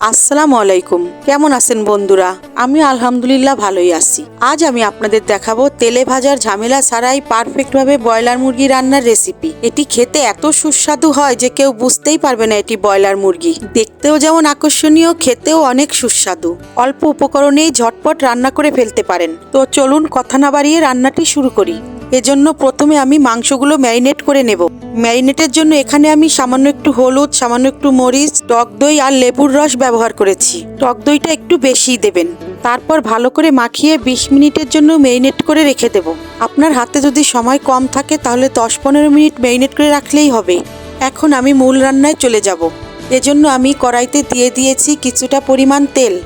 আসসালামু আলাইকুম। কেমন আছেন বন্ধুরা? আমি আলহামদুলিল্লাহ ভালোই আছি। আজ আমি আপনাদের দেখাবো তেলে ভাজার ঝামেলা ছাড়াই পারফেক্টভাবে ব্রয়লার মুরগি রান্নার রেসিপি। এটি খেতে এত সুস্বাদু হয় যে কেউ বুঝতেই পারবে না এটি ব্রয়লার মুরগি। দেখতেও যেমন আকর্ষণীয়, খেতেও অনেক সুস্বাদু। অল্প উপকরণেই ঝটপট রান্না করে ফেলতে পারেন। তো চলুন কথা না বাড়িয়ে রান্নাটি শুরু করি। এজন্য প্রথমে আমি মাংসগুলো ম্যারিনেট করে নেব। ম্যারিনেটের জন্য এখানে আমি সামান্য একটু হলুদ, সামান্য একটু মরিচ, টক দই আর লেবুর রস ব্যবহার করেছি। টক দইটা একটু বেশিই দেবেন। তারপর ভালো করে মাখিয়ে বিশ মিনিটের জন্য ম্যারিনেট করে রেখে দেব। আপনার হাতে যদি সময় কম থাকে তাহলে দশ পনেরো মিনিট ম্যারিনেট করে রাখলেই হবে। এখন আমি মূল রান্নায় চলে যাব। এজন্য আমি কড়াইতে দিয়ে দিয়েছি কিছুটা পরিমাণ তেল।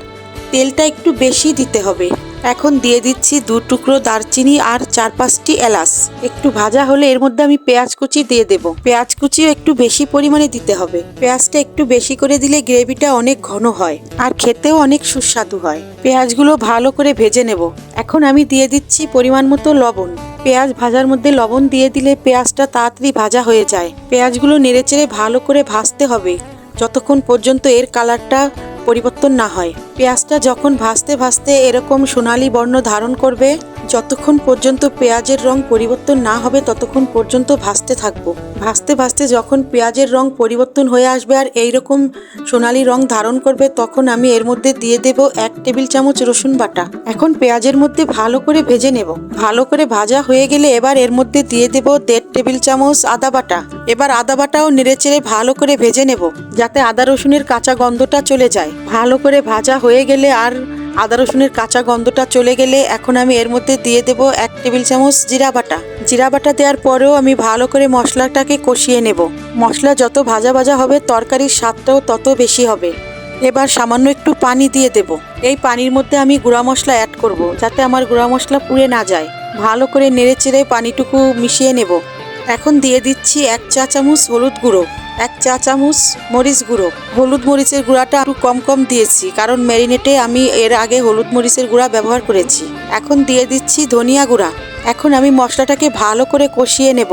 তেলটা একটু বেশি দিতে হবে। এখন দিয়ে দিচ্ছি দু টুকরো দারচিনি আর চার পাঁচটি এলাচ। একটু ভাজা হলে এর মধ্যে আমি পেঁয়াজ কুচি দিয়ে দেব। পেঁয়াজ কুচিও একটু বেশি পরিমাণে দিতে হবে। পেঁয়াজটা একটু বেশি করে দিলে গ্রেভিটা অনেক ঘন হয় আর খেতেও অনেক সুস্বাদু হয়। পেঁয়াজগুলো ভালো করে ভেজে নেব। এখন আমি দিয়ে দিচ্ছি পরিমাণ মতো লবণ। পেঁয়াজ ভাজার মধ্যে লবণ দিয়ে দিলে পেঁয়াজটা তাড়াতাড়ি ভাজা হয়ে যায়। পেঁয়াজগুলো নেড়েচেড়ে ভালো করে ভাজতে হবে। যতক্ষণ পর্যন্ত এর কালারটা পরিবর্তন না হয়। পেঁয়াজটা যখন ভাজতে ভাজতে এরকম সোনালী বর্ণ ধারণ করবে, যতক্ষণ পর্যন্ত পেঁয়াজের রং পরিবর্তন না হবে, ততক্ষণ পর্যন্ত ভাজতে থাকব। ভাজতে ভাজতে যখন পেঁয়াজের রং পরিবর্তন হয়ে আসবে আর এইরকম সোনালি রং ধারণ করবে, তখন আমি এর মধ্যে দিয়ে দেব এক টেবিল চামচ রসুন বাটা। এখন পেঁয়াজের মধ্যে ভালো করে ভেজে নেব। ভালো করে ভাজা হয়ে গেলে এবার এর মধ্যে দিয়ে দেব দেড় টেবিল চামচ আদা বাটা। এবার আদা বাটাও নেড়েচেড়ে ভালো করে ভেজে নেব, যাতে আদা রসুনের কাঁচা গন্ধটা চলে যায়। ভালো করে ভাজা হয়ে গেলে আর আদা রসুনের কাঁচা গন্ধটা চলে গেলে এখন আমি এর মধ্যে দিয়ে দেব এক টেবিল চামচ জিরা বাটা। জিরা বাটা দেওয়ার পরেও আমি ভালো করে মশলাটাকে কষিয়ে নেব। মশলা যত ভাজা ভাজা হবে, তরকারির স্বাদটাও তত বেশি হবে। এবার সামান্য একটু পানি দিয়ে দেব। এই পানির মধ্যে আমি গুঁড়া মশলা অ্যাড করব, যাতে আমার গুঁড়া মশলা পুড়ে না যায়। ভালো করে নেড়ে চেড়ে পানিটুকু মিশিয়ে নেব। এখন দিয়ে দিচ্ছি এক চা চামচ হলুদ গুঁড়ো, এক চা চামচ মরিচ গুঁড়ো। হলুদ মরিচের গুঁড়াটা একটু কম কম দিয়েছি, কারণ ম্যারিনেটে আমি এর আগে হলুদ মরিচের গুঁড়া ব্যবহার করেছি। এখন দিয়ে দিচ্ছি ধনিয়া গুঁড়া। এখন আমি মশলাটাকে ভালো করে কষিয়ে নেব।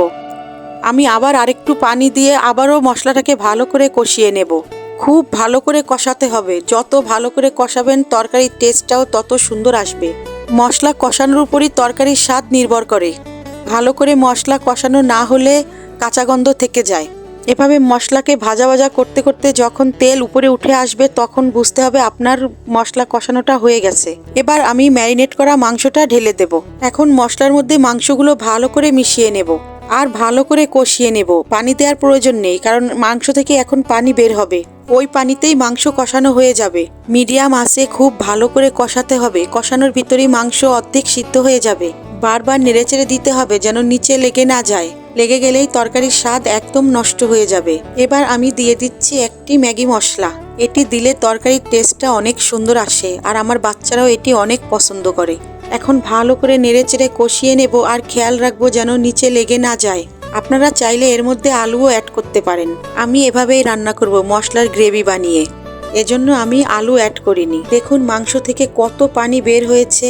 আমি আবার আরেকটু পানি দিয়ে আবারও মশলাটাকে ভালো করে কষিয়ে নেব। খুব ভালো করে কষাতে হবে। যত ভালো করে কষাবেন, তরকারির টেস্টটাও তত সুন্দর আসবে। মশলা কষানোর উপরই তরকারির স্বাদ নির্ভর করে। ভালো করে মশলা কষানো না হলে কাঁচা গন্ধ থেকে যায়। এভাবে মশলাকে ভাজা ভাজা করতে করতে যখন তেল উপরে উঠে আসবে তখন বুঝতে হবে আপনার মশলা কষানোটা হয়ে গেছে। এবার আমি ম্যারিনেট করা মাংসটা ঢেলে দেব। এখন মশলার মধ্যে মাংসগুলো ভালো করে মিশিয়ে নেব আর ভালো করে কষিয়ে নেব। পানি দেওয়ার প্রয়োজন নেই, কারণ মাংস থেকে এখন পানি বের হবে। ওই পানিতেই মাংস কষানো হয়ে যাবে। মিডিয়াম আঁচে খুব ভালো করে কষাতে হবে। কষানোর ভিতরেই মাংস অর্ধেক সিদ্ধ হয়ে যাবে। বারবার নেড়েচেড়ে দিতে হবে যেন নিচে লেগে না যায়। লেগে গেলেই তরকারির স্বাদ একদম নষ্ট হয়ে যাবে। এবার আমি দিয়ে দিচ্ছি একটি ম্যাগি মশলা। এটি দিলে তরকারির টেস্টটা অনেক সুন্দর আসে আর আমার বাচ্চারাও এটি অনেক পছন্দ করে। এখন ভালো করে নেড়েচেড়ে কষিয়ে নেব আর খেয়াল রাখব যেন নিচে লেগে না যায়। আপনারা চাইলে এর মধ্যে আলুও অ্যাড করতে পারেন। আমি এভাবেই রান্না করব মশলার গ্রেভি বানিয়ে। এজন্য আমি আলু অ্যাড করিনি। দেখুন মাংস থেকে কত পানি বের হয়েছে।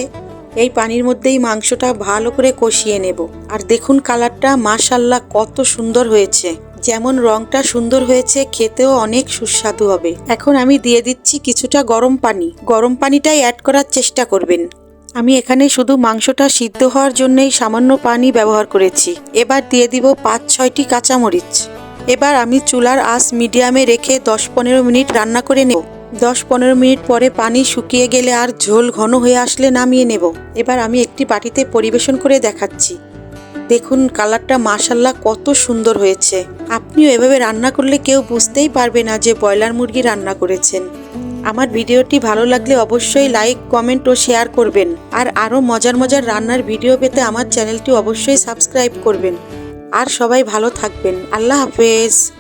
এই পানির মধ্যেই মাংসটা ভালো করে কষিয়ে নেব। আর দেখুন কালারটা মাশাল্লাহ কত সুন্দর হয়েছে। যেমন রংটা সুন্দর হয়েছে, খেতেও অনেক সুস্বাদু হবে। এখন আমি দিয়ে দিচ্ছি কিছুটা গরম পানি। গরম পানিটাই অ্যাড করার চেষ্টা করবেন। আমি এখানে শুধু মাংসটা সিদ্ধ হওয়ার জন্যই সামান্য পানি ব্যবহার করেছি। এবার দিয়ে দিব পাঁচ ছয়টি কাঁচামরিচ। এবার আমি চুলার আঁচ মিডিয়ামে রেখে দশ পনেরো মিনিট রান্না করে নেব। দশ পনেরো মিনিট পরে পানি শুকিয়ে গেলে আর ঝোল ঘন হয়ে আসলে নামিয়ে নেব। এবার আমি একটি বাটিতে পরিবেশন করে দেখাচ্ছি। দেখুন, কালারটা মাশাল্লাহ কত সুন্দর হয়েছে। আপনিও এভাবে রান্না করলে কেউ বুঝতেই পারবে না যে ব্রয়লার মুরগি রান্না করেছেন। আমার ভিডিওটি ভালো লাগলে অবশ্যই লাইক, কমেন্ট ও শেয়ার করবেন। আর আরও মজার মজার রান্নার ভিডিও পেতে আমার চ্যানেলটি অবশ্যই সাবস্ক্রাইব করবেন। আর সবাই ভালো থাকবেন। আল্লাহ হাফেজ।